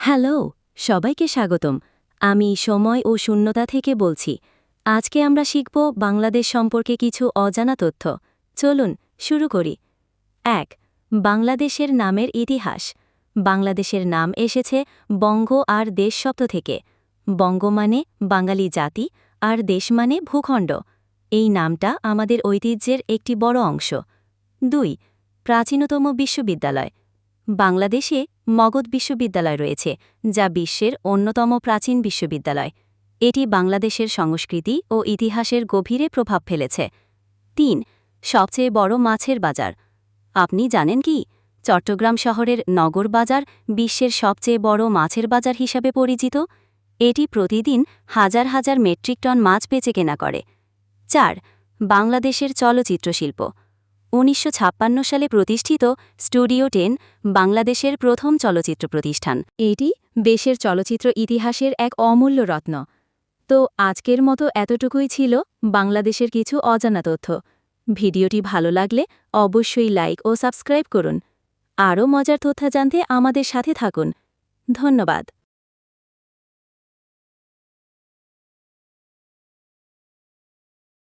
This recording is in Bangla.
হ্যালো, সবাইকে স্বাগতম। আমি সময় ও শূন্যতা থেকে বলছি। আজকে আমরা শিখব বাংলাদেশ সম্পর্কে কিছু অজানা তথ্য। চলুন, শুরু করি। এক, বাংলাদেশের নামের ইতিহাস। বাংলাদেশের নাম এসেছে বঙ্গ আর দেশ শব্দ থেকে। বঙ্গ মানে বাঙালি জাতি, আর দেশ মানে ভূখণ্ড। এই নামটা আমাদের ঐতিহ্যের একটি বড় অংশ। দুই, প্রাচীনতম বিশ্ববিদ্যালয়। বাংলাদেশে মগধ বিশ্ববিদ্যালয় রয়েছে, যা বিশ্বের অন্যতম প্রাচীন বিশ্ববিদ্যালয়। এটি বাংলাদেশের সংস্কৃতি ও ইতিহাসের গভীরে প্রভাব ফেলেছে। তিন, সবচেয়ে বড় মাছের বাজার। আপনি জানেন কি? চট্টগ্রাম শহরের নগর বাজার বিশ্বের সবচেয়ে বড় মাছের বাজার হিসাবে পরিচিত। এটি প্রতিদিন হাজার হাজার মেট্রিক টন মাছ বেচে কেনা করে। চার, বাংলাদেশের চলচ্চিত্র শিল্প উনিশশো ছাপ্পান্ন সালে প্রতিষ্ঠিত স্টুডিও টেন বাংলাদেশের প্রথম চলচ্চিত্র প্রতিষ্ঠান। এটি দেশের চলচ্চিত্র ইতিহাসের এক অমূল্য রত্ন। তো আজকের মতো এতটুকুই ছিল বাংলাদেশের কিছু অজানা তথ্য। ভিডিওটি ভালো লাগলে অবশ্যই লাইক ও সাবস্ক্রাইব করুন। আরও মজার তথ্য জানতে আমাদের সাথে থাকুন। ধন্যবাদ।